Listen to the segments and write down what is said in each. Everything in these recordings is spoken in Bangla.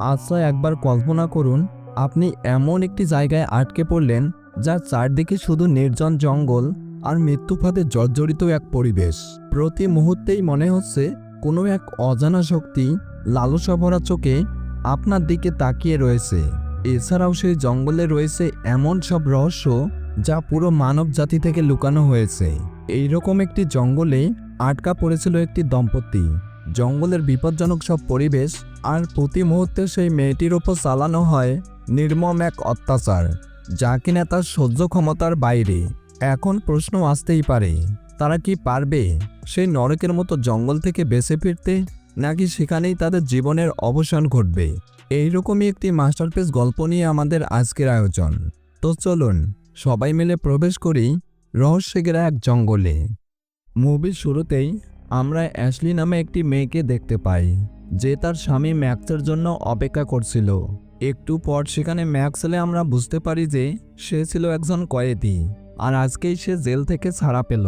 আচ্ছা একবার কল্পনা করুন, আপনি এমন একটি জায়গায় আটকে পড়লেন, যার চারদিকে শুধু নির্জন জঙ্গল আর মৃত্যুফাতে জর্জরিত এক পরিবেশ। প্রতি মুহূর্তেই মনে হচ্ছে কোনো এক অজানা শক্তি লালসা ভরা চোখে আপনার দিকে তাকিয়ে রয়েছে। এছাড়াও সেই জঙ্গলে রয়েছে এমন সব রহস্য যা পুরো মানব জাতি থেকে লুকানো হয়েছে। এইরকম একটি জঙ্গলে আটকা পড়েছিল একটি দম্পতি। জঙ্গলের বিপজ্জনক সব পরিবেশ আর প্রতি মুহূর্তে সেই মেয়েটির ওপর চালানো হয় নির্মম এক অত্যাচার, যা কিনা তার সহ্য ক্ষমতার বাইরে। এখন প্রশ্ন আসতেই পারে, তারা কি পারবে সেই নরকের মতো জঙ্গল থেকে বেঁচে ফিরতে, নাকি সেখানেই তাদের জীবনের অবসান ঘটবে? এইরকমই একটি মাস্টারপিস গল্প নিয়ে আমাদের আজকের আয়োজন। তো চলুন, সবাই মিলে প্রবেশ করি রহস্যেরা এক জঙ্গলে। মুভির শুরুতেই আমরা অ্যাশলি নামে একটি মেয়েকে দেখতে পাই, যে তার স্বামী ম্যাক্সের জন্য অপেক্ষা করছিল। একটু পর সেখানে ম্যাক্সেলে আমরা বুঝতে পারি যে সে ছিল একজন কয়েদি, আর আজকেই সে জেল থেকে ছাড়া পেল।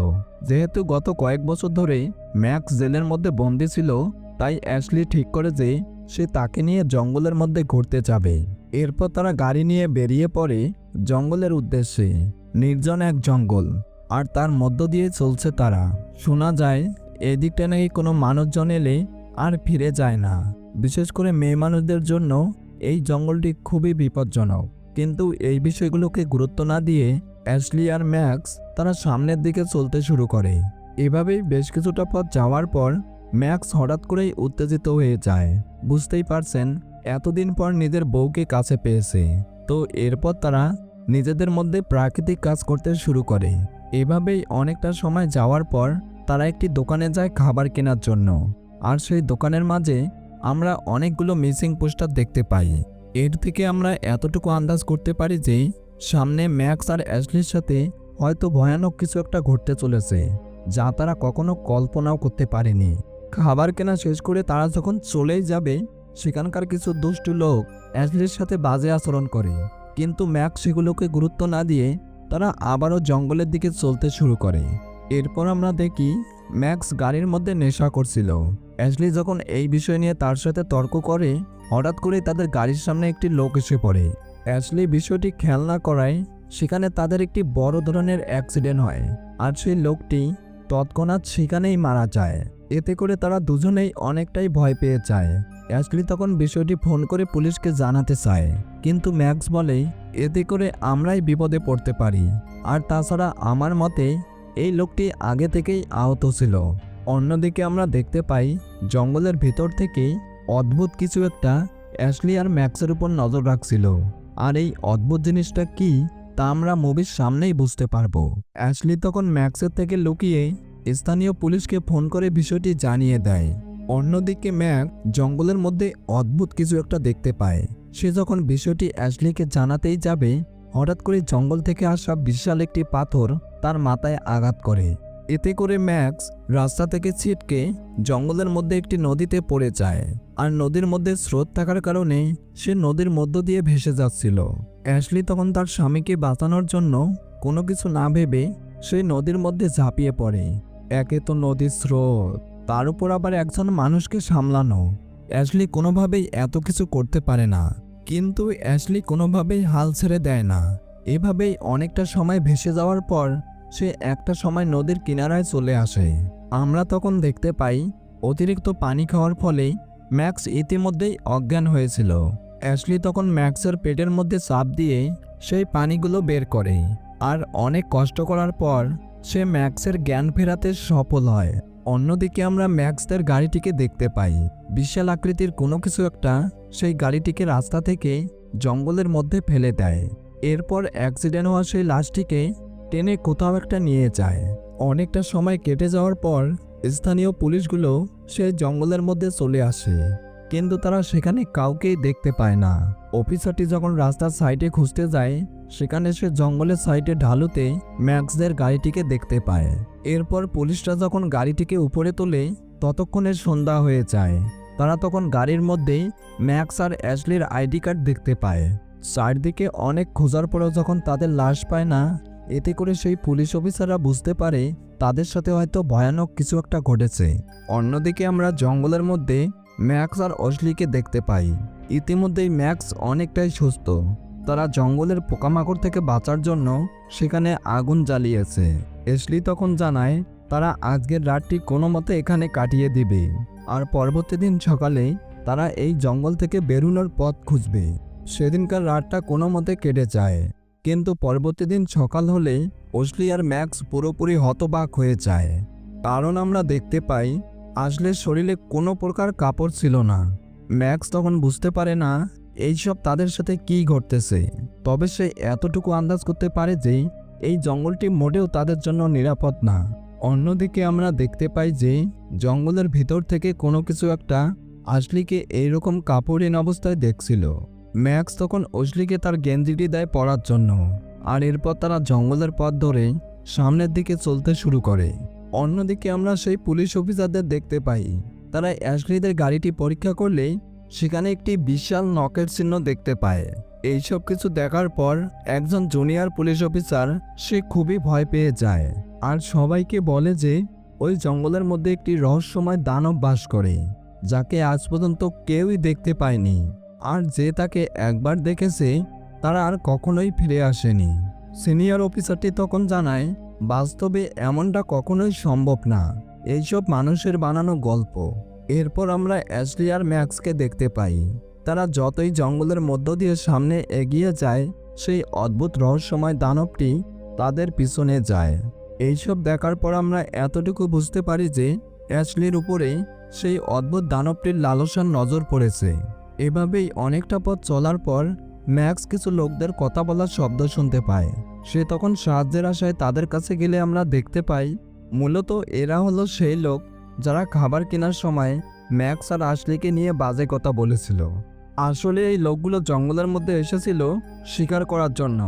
যেহেতু গত কয়েক বছর ধরে ম্যাক্স জেলের মধ্যে বন্দি ছিল, তাই অ্যাশলি ঠিক করে যে সে তাকে নিয়ে জঙ্গলের মধ্যে ঘুরতে যাবে। এরপর তারা গাড়ি নিয়ে বেরিয়ে পড়ে জঙ্গলের উদ্দেশ্যে। নির্জন এক জঙ্গল, আর তার মধ্য দিয়ে চলছে তারা। শোনা যায় এদিকটা নাকি কোনো মানুষজন এলে আর ফিরে যায় না। বিশেষ করে মেয়ে মানুষদের জন্য এই জঙ্গলটি খুবই বিপজ্জনক। কিন্তু এই বিষয়গুলোকে গুরুত্ব না দিয়ে অ্যাশলি আর ম্যাক্স তারা সামনের দিকে চলতে শুরু করে। এভাবেই বেশ কিছুটা পথ যাওয়ার পর ম্যাক্স হঠাৎ করেই উত্তেজিত হয়ে যায়। বুঝতেই পারছেন, এতদিন পর নিজের বউকে কাছে পেয়েছে। তো এরপর তারা নিজেদের মধ্যে প্রাকৃতিক কাজ করতে শুরু করে। এভাবেই অনেকটা সময় যাওয়ার পর তারা একটি দোকানে যায় খাবার কেনার জন্য। আর সেই দোকানের মাঝে আমরা অনেকগুলো মিসিং পোস্টার দেখতে পাই। এর থেকে আমরা এতটুকু আন্দাজ করতে পারি যে, সামনে ম্যাক্স আর অ্যাশলির সাথে হয়তো ভয়ানক কিছু একটা ঘটতে চলেছে, যা তারা কখনো কল্পনাও করতে পারেনি। খাবার কেনা শেষ করে তারা যখন চলেই যাবে, সেখানকার কিছু দুষ্টু লোক অ্যাশলির সাথে বাজে আচরণ করে। কিন্তু ম্যাক্স সেগুলোকে গুরুত্ব না দিয়ে তারা আবারও জঙ্গলের দিকে চলতে শুরু করে। এরপর আমরা দেখি ম্যাক্স গাড়ির মধ্যে নেশা করছিল। অ্যাশলি যখন এই বিষয় নিয়ে তার সাথে তর্ক করে, হঠাৎ করে তাদের গাড়ির সামনে একটি লোক এসে পড়ে। অ্যাশলি বিষয়টি খেয়াল না করায় সেখানে তাদের একটি বড় ধরনের অ্যাক্সিডেন্ট হয় আর সেই লোকটি তৎক্ষণাৎ সেখানেই মারা যায়। এতে করে তারা দুজনেই অনেকটাই ভয় পেয়ে যায়। অ্যাশলি তখন বিষয়টি ফোন করে পুলিশকে জানাতে চায়, কিন্তু ম্যাক্স বলে, এতে করে আমরাই বিপদে পড়তে পারি। আর তাছাড়া আমার মতে এই লোকটি আগে থেকেই আহত ছিল। অন্যদিকে আমরা দেখতে পাই, জঙ্গলের ভেতর থেকে অদ্ভুত কিছু একটা অ্যাশলি আর ম্যাক্সের উপর নজর রাখছিল। আর এই অদ্ভুত জিনিসটা কি, তা আমরা মুভির সামনেই বুঝতে পারব। অ্যাশলি তখন ম্যাক্সের থেকে লুকিয়ে স্থানীয় পুলিশকে ফোন করে বিষয়টি জানিয়ে দেয়। অন্যদিকে ম্যাক জঙ্গলের মধ্যে অদ্ভুত কিছু একটা দেখতে পায়। সে যখন বিষয়টি অ্যাশলিকে জানাতেই যাবে হঠাৎ করে জঙ্গল থেকে আসা বিশাল একটি পাথর তার মাথায় আঘাত করে। এতে করে ম্যাক্স রাস্তা থেকে ছিটকে জঙ্গলের মধ্যে একটি নদীতে পড়ে যায় আর নদীর মধ্যে স্রোত থাকার কারণে সে নদীর মধ্য দিয়ে ভেসে যাচ্ছিল। অ্যাশলি তখন তার স্বামীকে বাঁচানোর জন্য কোনো কিছু না ভেবে সে নদীর মধ্যে ঝাঁপিয়ে পড়ে। একে তো নদীর স্রোত, তার উপর আবার একজন মানুষকে সামলানো। অ্যাশলি কোনোভাবেই এত কিছু করতে পারে না। কিন্তু অ্যাশলি কোনোভাবেই হাল ছেড়ে দেয় না। এভাবেই অনেকটা সময় ভেসে যাওয়ার পর সে একটা সময় নদীর কিনারায় চলে আসে। আমরা তখন দেখতে পাই, অতিরিক্ত পানি খাওয়ার ফলে ম্যাক্স ইতিমধ্যেই অজ্ঞান হয়েছিল। অ্যাশলি তখন ম্যাক্সের পেটের মধ্যে চাপ দিয়ে সেই পানিগুলো বের করে। আর অনেক কষ্ট করার পর সে ম্যাক্সের জ্ঞান ফেরাতে সফল হয়। অন্যদিকে আমরা ম্যাক্সদের গাড়িটিকে দেখতে পাই। বিশাল আকৃতির কোনো কিছু একটা সেই গাড়িটিকে রাস্তা থেকে জঙ্গলের মধ্যে ফেলে দেয়। এরপর অ্যাক্সিডেন্ট হওয়া সেই লাশটিকে টেনে কোথাও একটা নিয়ে যায়। অনেকটা সময় কেটে যাওয়ার পর স্থানীয় পুলিশগুলো সেই জঙ্গলের মধ্যে চলে আসে। কিন্তু তারা সেখানে কাউকেই দেখতে পায় না। অফিসারটি যখন রাস্তার সাইডে খুঁজতে যায়, সেখানে সে জঙ্গলের সাইডে ঢালুতে ম্যাক্সদের গাড়িটিকে দেখতে পায়। এরপর পুলিশরা যখন গাড়িটিকে উপরে তোলে, ততক্ষণে সন্ধ্যা হয়ে যায়। তারা তখন গাড়ির মধ্যেই ম্যাক্স আর অ্যাশলির আইডি কার্ড দেখতে পায়। চারদিকে অনেক খোঁজার পরেও যখন তাদের লাশ পায় না, এতে করে সেই পুলিশ অফিসাররা বুঝতে পারে তাদের সাথে হয়তো ভয়ানক কিছু একটা ঘটেছে। অন্যদিকে আমরা জঙ্গলের মধ্যে ম্যাক্স আর অশ্লিকে দেখতে পাই। ইতিমধ্যেই ম্যাক্স অনেকটাই সুস্থ। তারা জঙ্গলের পোকামাকড় থেকে বাঁচার জন্য সেখানে আগুন জ্বালিয়েছে। এসলি তখন জানায়, তারা আজকের রাতটি কোনো মতে এখানে কাটিয়ে দিবে। আর পরবর্তী দিন সকালে তারা এই জঙ্গল থেকে বেরোনোর পথ খুঁজবে। সেদিনকার রাতটা কোনো মতে কেটে যায়, কিন্তু পরবর্তী দিন সকাল হলে ওসলি আর ম্যাক্স পুরোপুরি হতবাক হয়ে যায়। কারণ আমরা দেখতে পাই আসলের শরীরে কোনো প্রকার কাপড় ছিল না। ম্যাক্স তখন বুঝতে পারে না, এইসব তাদের সাথে কি ঘটতেছে। তবে সে এতটুকু আন্দাজ করতে পারে যে, এই জঙ্গলটি মোটেও তাদের জন্য নিরাপদ না। অন্যদিকে আমরা দেখতে পাই যে জঙ্গলের ভিতর থেকে কোনো কিছু একটা আশলিকে এইরকম কাপড়হীন অবস্থায় দেখছিল। ম্যাক্স তখন অশলিকে তার গেঞ্জিটি দেয় পড়ার জন্য আর এরপর তারা জঙ্গলের পথ ধরে সামনের দিকে চলতে শুরু করে। অন্যদিকে আমরা সেই পুলিশ অফিসারদের দেখতে পাই, তারা অ্যাশলিদের গাড়িটি পরীক্ষা করলে সেখানে একটি বিশাল নকের চিহ্ন দেখতে পায়। এইসব কিছু দেখার পর একজন জুনিয়র পুলিশ অফিসার সে খুবই ভয় পেয়ে যায়। আর সবাইকে বলে যে, ওই জঙ্গলের মধ্যে একটি রহস্যময় দানব বাস করে, যাকে আজ পর্যন্ত কেউই দেখতে পায়নি। আর যে তাকে একবার দেখেছে, তারা আর কখনোই ফিরে আসেনি। সিনিয়র অফিসারটি তখন জানায়, বাস্তবে এমনটা কখনোই সম্ভব না। এইসব মানুষের বানানো গল্প। এরপর আমরা অ্যাশলি আর ম্যাক্সকে দেখতে পাই। তারা যতই জঙ্গলের মধ্য দিয়ে সামনে এগিয়ে যায়, সেই অদ্ভুত রহস্যময় দানবটি তাদের পিছনে যায়। এইসব দেখার পর আমরা এতটুকু বুঝতে পারি যে অ্যাশলির উপরে সেই অদ্ভুত দানবটির লালসার নজর পড়েছে। এভাবেই অনেকটা পথ চলার পর ম্যাক্স কিছু লোকদের কথা বলার শব্দ শুনতে পায়। সে তখন সাহায্যের আশায় তাদের কাছে গেলে আমরা দেখতে পাই, মূলত এরা হলো সেই লোক যারা খাবার কেনার সময় ম্যাক্স আর আশলিকে নিয়ে বাজে কথা বলেছিল। আসলে এই লোকগুলো জঙ্গলের মধ্যে এসেছিল শিকার করার জন্য।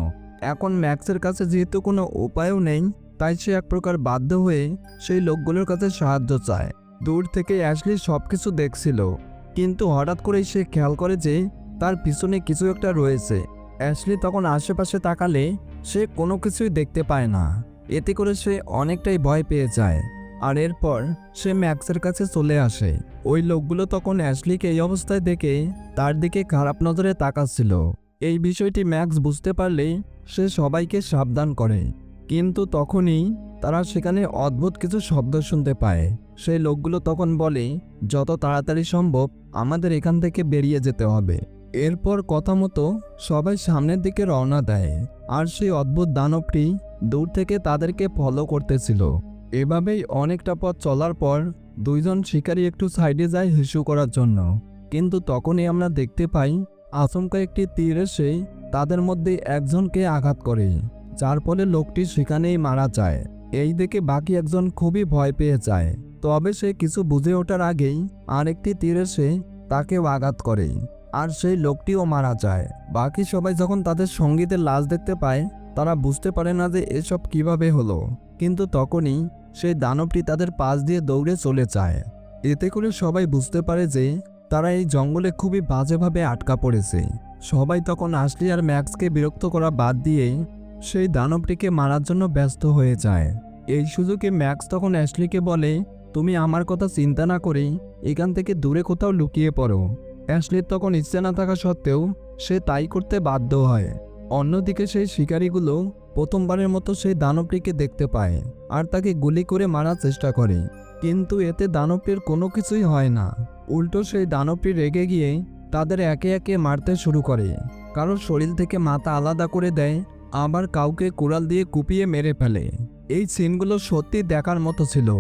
এখন ম্যাক্সের কাছে যেহেতু কোনো উপায়ও নেই তাই সে এক প্রকার বাধ্য হয়ে সেই লোকগুলোর কাছে সাহায্য চায়। দূর থেকে অ্যাশলি সব কিছু দেখছিল। কিন্তু হঠাৎ করেই সে খেয়াল করে যে তার পিছনে কিছু একটা রয়েছে। অ্যাশলি তখন আশেপাশে তাকালে সে কোনো কিছুই দেখতে পায় না। এতে করে সে অনেকটাই ভয় পেয়ে যায়। আর এরপর সে ম্যাক্সের কাছে চলে আসে। ওই লোকগুলো তখন অ্যাশলিকে এই অবস্থায় দেখে তার দিকে খারাপ নজরে তাকাচ্ছিল। এই বিষয়টি ম্যাক্স বুঝতে পারলে সে সবাইকে সাবধান করে। কিন্তু তখনই তারা সেখানে অদ্ভুত কিছু শব্দ শুনতে পায়। সেই লোকগুলো তখন বলে, যত তাড়াতাড়ি সম্ভব আমাদের এখান থেকে বেরিয়ে যেতে হবে। এরপর কথা মতো সবাই সামনের দিকে রওনা দেয়। আর সেই অদ্ভুত দানবটি দূর থেকে তাদেরকে ফলো করতেছিল। এভাবেই অনেকটা পথ চলার পর দুইজন শিকারী একটু সাইডে যায় হিসু করার জন্য। কিন্তু তখনই আমরা দেখতে পাই, আচমকা একটি তীর এসে তাদের মধ্যে একজনকে আঘাত করে। যার ফলে লোকটি সেখানেই মারা যায়। এই দেখে বাকি একজন খুবই ভয় পেয়ে যায়। তবে সে কিছু বুঝে ওঠার আগেই আরেকটি তীর এসে তাকেও আঘাত করে। আর সেই লোকটিও মারা যায়। বাকি সবাই যখন তাদের সঙ্গীতের লাশ দেখতে পায়, তারা বুঝতে পারে না যে এসব কীভাবে হলো। কিন্তু তখনই সেই দানবটি তাদের পাশ দিয়ে দৌড়ে চলে যায়। এতে করে সবাই বুঝতে পারে যে তারা এই জঙ্গলে খুবই বাজেভাবে আটকা পড়েছে। সবাই তখন আশলি আর ম্যাক্সকে বিরক্ত করা বাদ দিয়ে সেই দানবটিকে মারার জন্য ব্যস্ত হয়ে যায়। এই সুযোগে ম্যাক্স তখন অ্যাশলিকে বলে, তুমি আমার কথা চিন্তা না করেই এখান থেকে দূরে কোথাও লুকিয়ে পড়ো। অ্যাশলির তখন ইচ্ছে না থাকা সত্ত্বেও সে তাই করতে বাধ্য হয়। অন্যদিকে সেই শিকারীগুলো প্রথমবারের মতো সেই দানবটিকে দেখতে পায় আর তাকে গুলি করে মারার চেষ্টা করে। কিন্তু এতে দানবটির কোনো কিছুই হয় না। উল্টো সেই দানবটি রেগে গিয়ে তাদের একে একে মারতে শুরু করে। কারোর শরীর থেকে মাথা আলাদা করে দেয় আবার কাউকে কুড়াল দিয়ে কুপিয়ে মেরে ফেলে। এই সিনগুলো সত্যি দেখার মতো ছিল।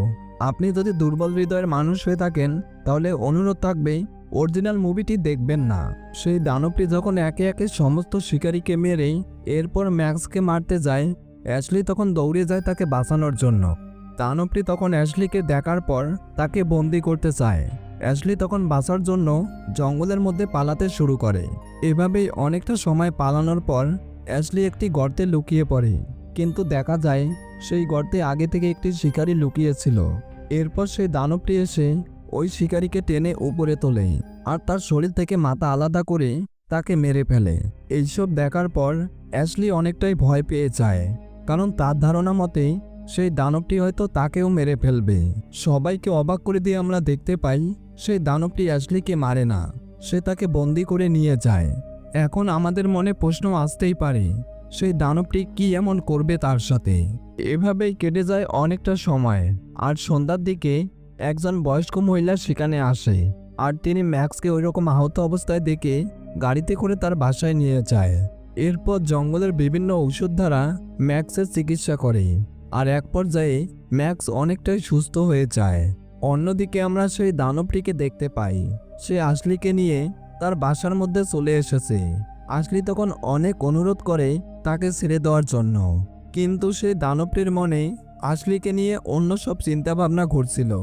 আপনি যদি দুর্বল হৃদয়ের মানুষ হয়ে থাকেন, তাহলে অনুরোধ থাকবে অরিজিনাল মুভিটি দেখবেন না। সেই দানবটি যখন একে একে সমস্ত শিকারীকে মেরে এরপর ম্যাক্সকে মারতে যায়, অ্যাশলি তখন দৌড়ে যায় তাকে বাঁচানোর জন্য। দানবটি তখন অ্যাশলিকে দেখার পর তাকে বন্দি করতে চায়। অ্যাশলি তখন বাঁচার জন্য জঙ্গলের মধ্যে পালাতে শুরু করে। এভাবেই অনেকটা সময় পালানোর পর অ্যাশলি একটি গর্তে লুকিয়ে পড়ে, কিন্তু দেখা যায় সেই গর্তে আগে থেকে একটি শিকারী লুকিয়েছিল। এরপর সেই দানবটি এসে ওই শিকারীকে টেনে উপরে তোলে আর তার শরীর থেকে মাথা আলাদা করে তাকে মেরে ফেলে। এইসব দেখার পর অ্যাশলি অনেকটাই ভয় পেয়ে যায়, কারণ তার ধারণা মতে সেই দানবটি হয়তো তাকেও মেরে ফেলবে। সবাইকে অবাক করে দিয়ে আমরা দেখতে পাই, সেই দানবটি অ্যাশলিকে মারে না, সে তাকে বন্দি করে নিয়ে যায়। এখন আমাদের মনে প্রশ্ন আসতেই পারে সেই দানবটি কি এমন করবে তার সাথে? এভাবেই কেটে যায় অনেকটা সময়, আর সন্ধ্যার দিকে একজন বয়স্ক মহিলা সেখানে আসে, আর তিনি ম্যাক্সকে ওইরকম আহত অবস্থায় দেখে গাড়িতে করে তার বাসায় নিয়ে যায়। এরপর জঙ্গলের বিভিন্ন ঔষধ দ্বারা ম্যাক্সের চিকিৎসা করে, আর এক পর্যায়ে ম্যাক্স অনেকটাই সুস্থ হয়ে যায়। অন্যদিকে আমরা সেই দানবটিকে দেখতে পাই, সে আসলিকে নিয়ে তার বাসার মধ্যে চলে এসেছে। আশলি তখন অনেক অনুরোধ করে তাকে ছেড়ে দেওয়ার জন্য। কিন্তু সে দানবটির মনে আশলিকে নিয়ে অন্য সব চিন্তাভাবনা ঘুরছিল।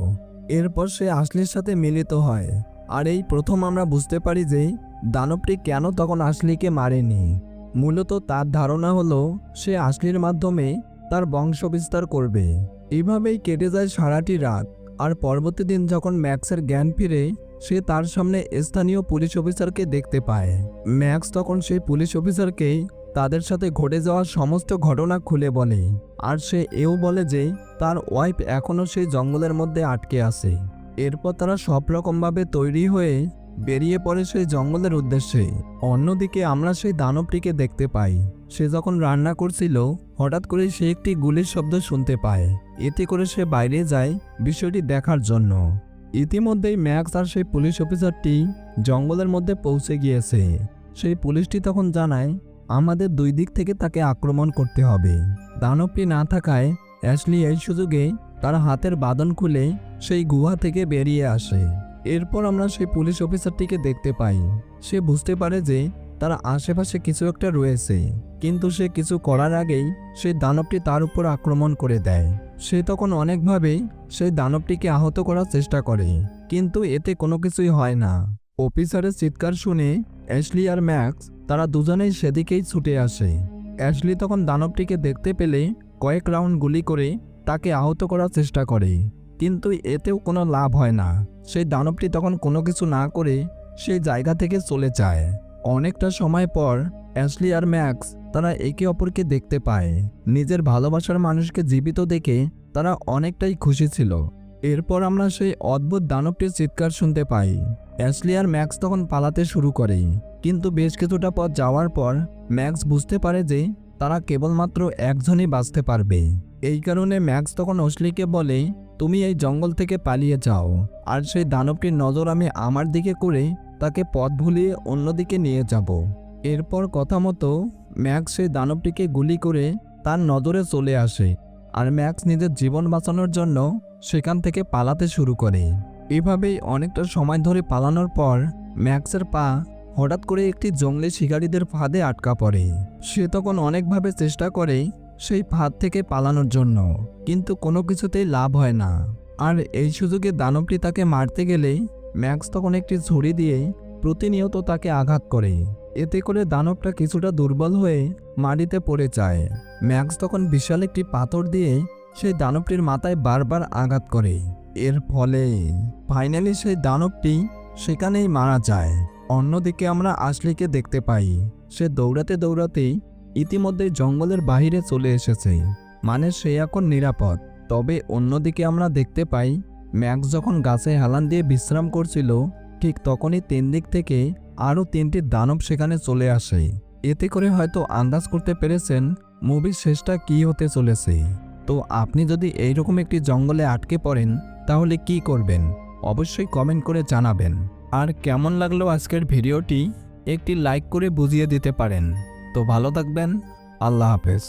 এরপর সে আশলির সাথে মিলিত হয়। আর এই প্রথম আমরা বুঝতে পারি যে দানবটি কেন তখন আশলিকে মারেনি। মূলত তার ধারণা হলো, সে আশলির মাধ্যমে তার বংশ বিস্তার করবে। এভাবেই কেটে যায় সারাটি রাত। আর পরবর্তী দিন যখন ম্যাক্সের জ্ঞান ফিরে সে তার সামনে স্থানীয় পুলিশ অফিসারকে দেখতে পায়। ম্যাক্স তখন সেই পুলিশ অফিসারকে তাদের সাথে ঘটে যাওয়া সমস্ত ঘটনা খুলে বলে। আর সে এও বলে যে, তার ওয়াইফ এখনও সেই জঙ্গলের মধ্যে আটকে আছে। এরপর তারা সব রকমভাবে তৈরি হয়ে বেরিয়ে পড়ে সেই জঙ্গলের উদ্দেশ্যে। অন্যদিকে আমরা সেই দানবটিকে দেখতে পাই। সে যখন রান্না করছিল, হঠাৎ করে সে একটি গুলির শব্দ শুনতে পায়। এতে করে সে বাইরে যায় বিষয়টি দেখার জন্য। ইতিমধ্যেই ম্যাক্স আর সেই পুলিশ অফিসারটি জঙ্গলের মধ্যে পৌঁছে গিয়েছে। সেই পুলিশটি তখন জানায়, আমাদের দুই দিক থেকে তাকে আক্রমণ করতে হবে। দানবটি না থাকায় অ্যাশলি এই সুযোগে তার হাতের বাঁধন খুলে সেই গুহা থেকে বেরিয়ে আসে। এরপর আমরা সেই পুলিশ অফিসারটিকে দেখতে পাই। সে বুঝতে পারে যে তার আশেপাশে কিছু একটা রয়েছে। কিন্তু সে কিছু করার আগেই সেই দানবটি তার উপর আক্রমণ করে দেয়। সে তখন অনেকভাবেই সেই দানবটিকে আহত করার চেষ্টা করে, কিন্তু এতে কোনো কিছুই হয় না। অফিসারের চিৎকার শুনে অ্যাশলি আর ম্যাক্স তারা দুজনেই সেদিকেই ছুটে আসে। অ্যাশলি তখন দানবটিকে দেখতে পেলে কয়েক রাউন্ড গুলি করে তাকে আহত করার চেষ্টা করে, কিন্তু এতেও কোনো লাভ হয় না। সেই দানবটি তখন কোনো কিছু না করে সেই জায়গা থেকে চলে যায়। অনেকটা সময় পর অ্যাশলি আর ম্যাক্স তারা একে অপরকে দেখতে পায়। নিজের ভালোবাসার মানুষকে জীবিত দেখে তারা অনেকটাই খুশি ছিল। এরপর আমরা সেই অদ্ভুত দানবটির চিৎকার শুনতে পাই। অ্যাশলি আর ম্যাক্স তখন পালাতে শুরু করে। কিন্তু বেশ কিছুটা পথ যাওয়ার পর ম্যাক্স বুঝতে পারে যে তারা কেবলমাত্র একজনই বাঁচতে পারবে। এই কারণে ম্যাক্স তখন অশ্লিকে বলে, তুমি এই জঙ্গল থেকে পালিয়ে যাও। আর সেই দানবটির নজর আমি আমার দিকে করে তাকে পথ ভুলিয়ে অন্যদিকে নিয়ে যাব। এরপর কথা মতো ম্যাক্স সেই দানবটিকে গুলি করে তার নজরে চলে আসে আর ম্যাক্স নিজের জীবন বাঁচানোর জন্য সেখান থেকে পালাতে শুরু করে। এভাবেই অনেকটা সময় ধরে পালানোর পর ম্যাক্সের পা হঠাৎ করে একটি জঙ্গলি শিকারীদের ফাঁদে আটকা পড়ে। সে তখন অনেকভাবে চেষ্টা করে সেই ফাঁদ থেকে পালানোর জন্য, কিন্তু কোনো কিছুতেই লাভ হয় না। আর এই সুযোগে দানবটি তাকে মারতে গেলে ম্যাক্স তখন একটি ছুরি দিয়ে প্রতিনিয়ত তাকে আঘাত করে। এতে করে দানবটা কিছুটা দুর্বল হয়ে মাটিতে পড়ে যায়। ম্যাক্স তখন বিশাল একটি পাথর দিয়ে সেই দানবটির মাথায় বারবার আঘাত করে। এর ফলে ফাইনালি সেই দানবটি সেখানেই মারা যায়। অন্যদিকে আমরা আশলিকে দেখতে পাই, সে দৌড়াতে দৌড়াতেই ইতিমধ্যে জঙ্গলের বাহিরে চলে এসেছে। মানে সে এখন নিরাপদ। তবে অন্যদিকে আমরা দেখতে পাই, ম্যাক্স যখন গাছে হেলান দিয়ে বিশ্রাম করছিল ঠিক তখনই তিন দিক থেকে আরও তিনটি দানব সেখানে চলে আসে। এতে করে হয়তো আন্দাজ করতে পেরেছেন মুভির শেষটা কী হতে চলেছে। তো আপনি যদি এইরকম একটি জঙ্গলে আটকে পড়েন, তাহলে কি করবেন? অবশ্যই কমেন্ট করে জানাবেন। আর কেমন লাগল আজকের ভিডিওটি? একটি লাইক করে বুঝিয়ে দিতে পারেন। তো ভালো থাকবেন। আল্লাহ হাফেজ।